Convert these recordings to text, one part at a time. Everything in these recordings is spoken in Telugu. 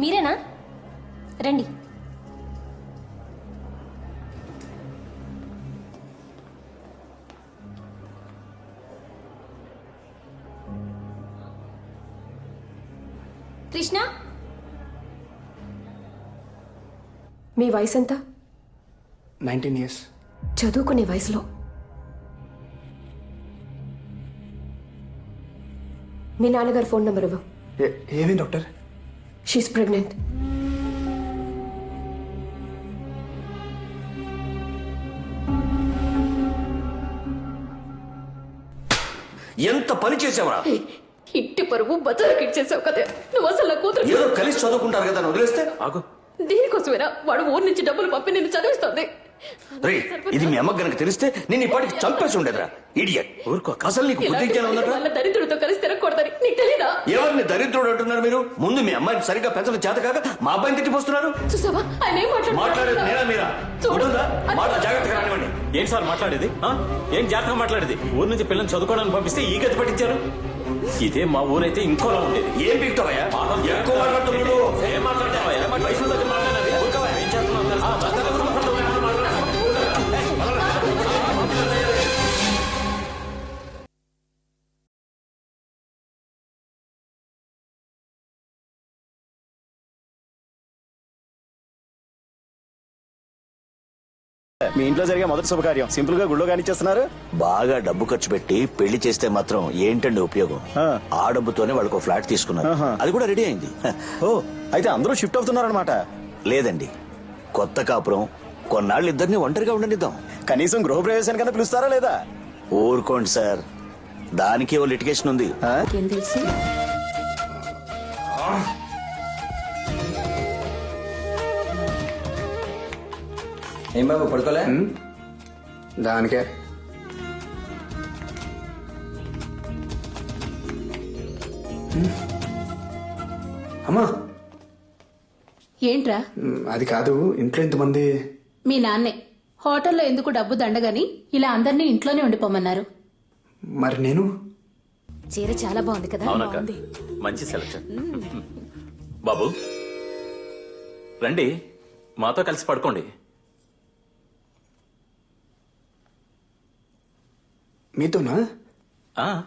మీరేనా? రండి. కృష్ణ? మీ వయసు ఎంత నైన్టీన్ ఇయర్స్. చదువుకునే వయసులో. మీ నాన్నగారు ఫోన్ నెంబర్ ఇవ్వ. ఏమేం డాక్టర్? షీస్ ప్రెగ్నెంట్ ఎంత పని చేసావరా? ఇంటి పరువు బజార్కి ఇచ్చేసావు కదా. నువ్వు అసలు నా కూతురు ఏదో కలిసి చదువుకుంటారు కదా వదిలేస్తే? ఆగు. దీనికోసమేనా వాడు ఊరి నుంచి డబ్బులు పంపి నిన్ను చదివిస్తుంది. రే ఇది మీ అమ్మకి గనక తెలిస్తే నేను ఇప్పటికి చంపేసి ఉండేదిరా. ఇడియట్ ఊరుకో. అసలు నీకు బుద్ధి జ్ఞానం ఉందట దరిద్రుడితో కలిసి తిరగకూడదని నీకు తెలీదా? ఎవరిని దరిద్రుడు అంటున్నారు మీరు? ముందు మీ అమ్మాయిని సరిగ్గా పెంచడం చేత కాక మా అబ్బాయిని తిట్టిపోస్తున్నారు చూసావా? ఆయన ఏం మాట్లాడేది నేనా మీరా? చూడు. ఉంటుందా? మాట జాగ్రత్తగా రానివ్వండి. ఏం సార్ మాట్లాడేది? ఆ? ఏం జాగ్రత్తగా మాట్లాడేది? ఊరు నుంచి పిల్లల్ని చదువుకోవడానికి పంపిస్తే ఈ గతి పట్టించారు? ఇదే మా ఊరైతే ఇంకోలా ఉండేది. ఏం పీకుతావయ్యా? ఎక్కువ మీ ఇంట్లో జరిగే మొదటి శుభకార్యం. సింపుల్గా గుళ్ళో కానిచ్చేస్తున్నారు బాగా డబ్బు ఖర్చు పెట్టి పెళ్ళి చేస్తే మాత్రం ఏంటండి ఉపయోగం? ఆ. డబ్బుతోనే వాళ్ళకు ఒక ఫ్లాట్ తీసుకున్నారు. అది కూడా రెడీ అయింది. ఓ అయితే అందరూ షిఫ్ట్ అవుతున్నారనమాట లేదండి. కొత్త కాపురం కొన్నాళ్ళు ఇద్దరిని ఒంటరిగా ఉండనిద్దాం. కనీసం గృహప్రవేశానికన్నా పిలుస్తారా లేదా? ఊరుకోండి సార్. దానికి ఓ లిటిగేషన్ ఉంది. ఏం బాబు పడుకోలే? దానికే. అమ్మా. ఏంట్రా? అది కాదు ఇంట్లో ఇంతమంది మీ నాన్నే. హోటల్లో ఎందుకు డబ్బు దండగని ఇలా అందరినీ ఇంట్లోనే ఉండిపోమన్నారు. మరి నేను? చీర చాలా బాగుంది కదా. అవునక్క మంచి సెలక్షన్ బాబు రండి మాతో కలిసి పడుకోండి. మీతోనా? ఆ.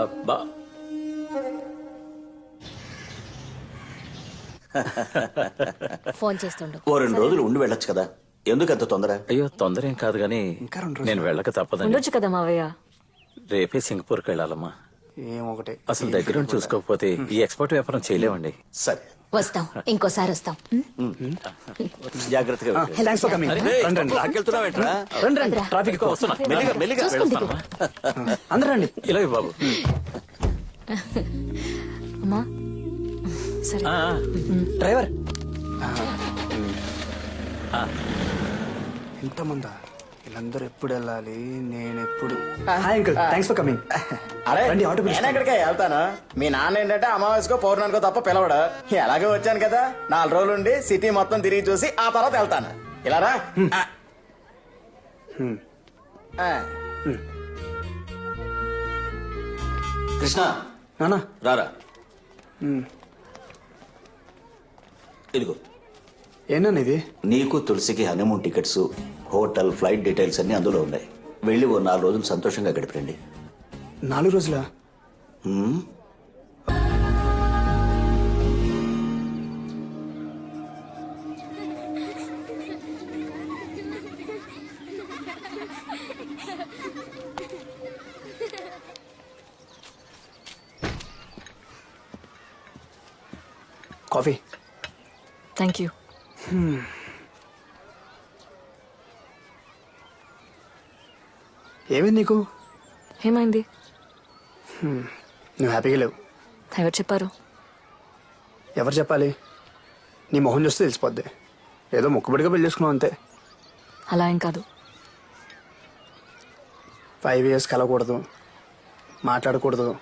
అబ్బా. ఫోన్ చేస్తుండు. ఓ రెండు రోజులు ఉండి వెళ్ళొచ్చు కదా. ఎందుకు అంత తొందర? అయ్యో తొందర ఏం కాదు గానీ ఇంకా రెండు రోజులు. నేను వెళ్ళక తప్పదండి. ఉండొచ్చు కదా మావయ్య? రేపే సింగపూర్కి వెళ్ళాలమ్మా. ఏమొకటి అసలు దగ్గరుండి చూసుకోకపోతే ఈ ఎక్స్పోర్ట్ వ్యాపారం చేయలేమండి. సరే. వస్తాం ఇంకోసారి వస్తాం. జాగ్రత్తగా వెళ్ళు. థ్యాంక్స్ ఫర్ కమింగ్ అరే, రండి రండి? రండి రండి. ట్రాఫిక్ వస్తున్నా మెల్లిగా మెల్లిగా చూసుకుంది అందరూ రండి. ఇలా ఇవ్వు బాబు. అమ్మా. సరే. ఆ, ఆ. డ్రైవర్. ఇంతమందా వీళ్ళందరూ ఎప్పుడు వెళ్ళాలి? నేను ఎప్పుడు hi uncle thanks for coming అరే రండి, ఆటో నేను పిలుస్తాను. ఎక్కడికే వెళ్తాను? మీ నాన్న ఏంటంటే అమావాస్యకో పౌర్ణానికో తప్ప పిలవడు. ఎలాగో వచ్చాను కదా? నాలుగు రోజులు ఉండి సిటీ మొత్తం తిరిగి చూసి ఆ తర్వాత వెళ్తాను. ఇలారా ఆ. ఆ. కృష్ణ. నానా. రారా. ఇదిగో. ఏనా ఇది నీకు తులసికి honeymoon tickets hotel flight details అన్ని అందులో ఉన్నాయి. వెళ్ళి ఓ నాలుగు రోజులు సంతోషంగా గడిపండి నాలుగు రోజుల? కాఫీ. థ్యాంక్ యూ ఏమైంది నీకు? ఏమైంది? నువ్వు హ్యాపీగా లేవు. ఎవరు చెప్పారు? ఎవరు చెప్పాలి? నీ మొహం చూస్తే తెలిసిపోద్ది. ఏదో మొక్కుబడిగా పెళ్ళి చేసుకున్నావు అంతే. అలా ఏం కాదు. ఫైవ్ ఇయర్స్ కలవకూడదు. మాట్లాడకూడదు.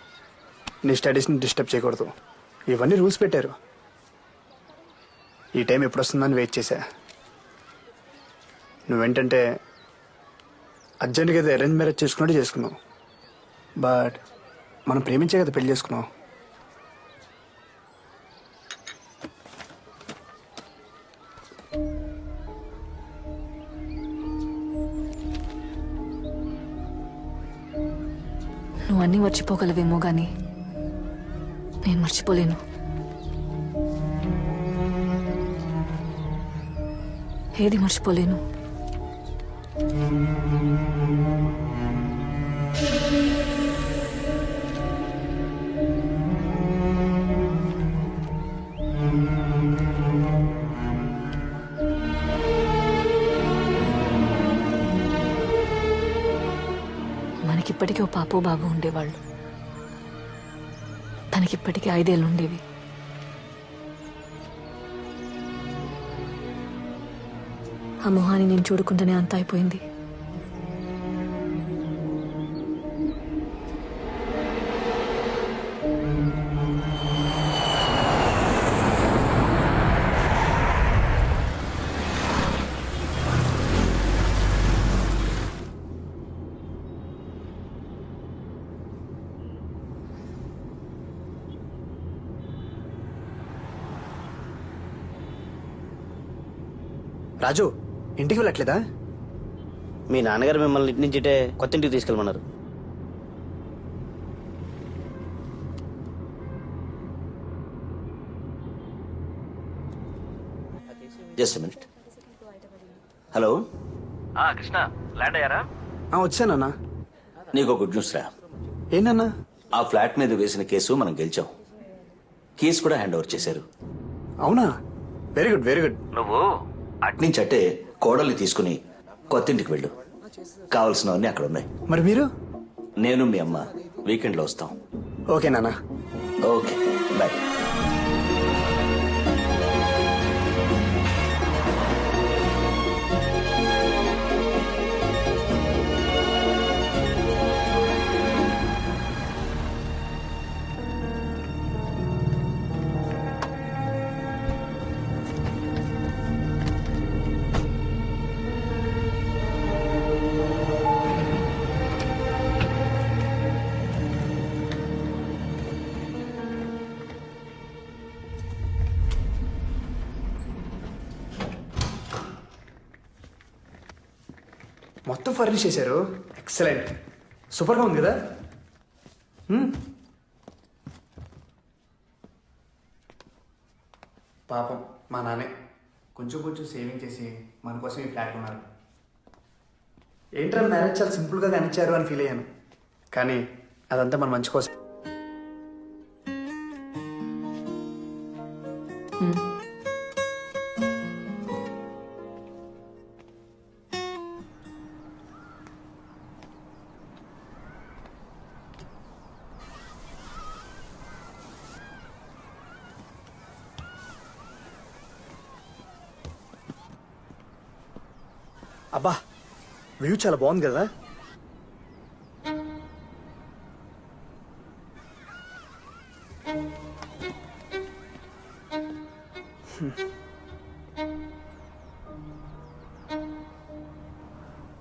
నీ స్టడీస్ని డిస్టర్బ్ చేయకూడదు. ఇవన్నీ రూల్స్ పెట్టారు. ఈ టైం ఎప్పుడు వస్తుందని వెయిట్ చేశా. నువ్వేంటంటే అర్జెంట్గా ఏదో అరేంజ్ మ్యారేజ్ చేసుకున్నట్టు చేసుకున్నావు. బట్ మనం ప్రేమించే కదా పెళ్ళి చేసుకున్నావు. నువ్వు అన్నీ మర్చిపోగలవేమో కానీ నేను మర్చిపోలేను. ఏది మర్చిపోలేను. మనకిప్పటికీ ఓ పాపో బాబు ఉండేవాళ్ళు. తనకిప్పటికీ ఐదేళ్ళు ఉండేవి ఆ మొహాన్ని నేను చూడకుండానే అంత అయిపోయింది. రాజు ఇంటికి వెళ్ళట్లేదా? మీ నాన్నగారు మిమ్మల్ని ఇంటి నుంచి ఇటే కొత్త ఇంటికి తీసుకెళ్ళమన్నారు. Just minute hello Krishna land అయ్యారా? ఆ, వచ్చానన్నా నీకు గుడ్ న్యూస్ రా. ఏంటన్నా ఆ ఫ్లాట్ మీద వేసిన కేసు మనం గెలిచాం. కేసు కూడా హ్యాండ్ ఓవర్ చేశారు. అవునా? వెరీ గుడ్ వెరీ గుడ్ నువ్వు అట్నుంచి అట్టే కోడల్ని తీసుకుని కొత్త ఇంటికి వెళ్ళు. కావలసినవన్నీ అక్కడ ఉన్నాయి మరి మీరు? నేను మీ అమ్మ. వీకెండ్లో వస్తాం. ఓకే నాన్న. ఓకే. బాయ్. మొత్తం ఫర్నిష్ చేశారు. ఎక్సలెంట్ సూపర్గా ఉంది కదా? Hmm. పాపం మా నాన్నే. కొంచెం కొంచెం సేవింగ్ చేసి మన కోసం ఈ ఫ్లాట్ ఉన్నారు ఏంట్రా మ్యారేజ్ చాలా సింపుల్గా కనిచ్చారు అని ఫీల్ అయ్యాను. కానీ అదంతా మన మంచి కోసం. అబ్బా వ్యూ చాలా బాగుంది కదా.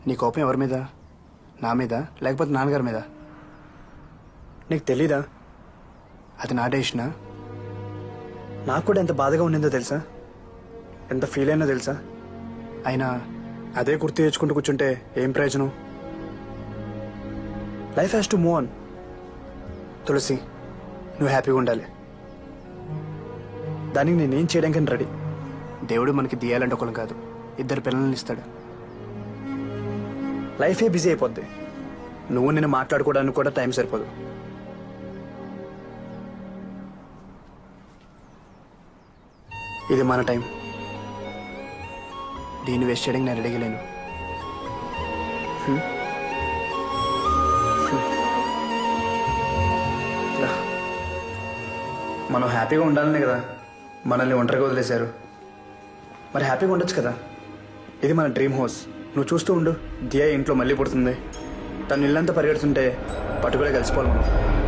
నీ కోపం ఎవరి మీద? నా మీద? లేకపోతే నాన్నగారి మీద? నీకు తెలీదా? అది నా డెసిషనా? నాకు కూడా ఎంత బాధగా ఉండిందో తెలుసా? ఎంత ఫీల్ అయినా తెలుసా? అయినా అదే గుర్తు తెచ్చుకుంటూ కూర్చుంటే ఏం ప్రయోజనం? Life has to move on Tulasi నువ్వు హ్యాపీగా ఉండాలి. దానికి నేనేం చేయడానికి రెడీ దేవుడు మనకి దియాలంటే ఒకళ్ళు కాదు ఇద్దరు పిల్లల్ని ఇస్తాడు. లైఫే బిజీ అయిపోద్ది. నువ్వు నేను మాట్లాడుకోవడానికి కూడా టైం సరిపోదు. ఇది మన టైం దీన్ని వేస్ట్ చేయడానికి నేను అడిగలేను మనం హ్యాపీగా ఉండాలనే కదా. మనల్ని ఒంటరిగా వదిలేశారు. మరి హ్యాపీగా ఉండొచ్చు కదా. ఇది మన డ్రీమ్ హౌస్. నువ్వు చూస్తూ ఉండు. దియా ఇంట్లో మళ్ళీ పుడుతుంది. తను ఇల్లంతా పరిగెడుతుంటే పట్టుకునే కలిసిపోవాలి మనం.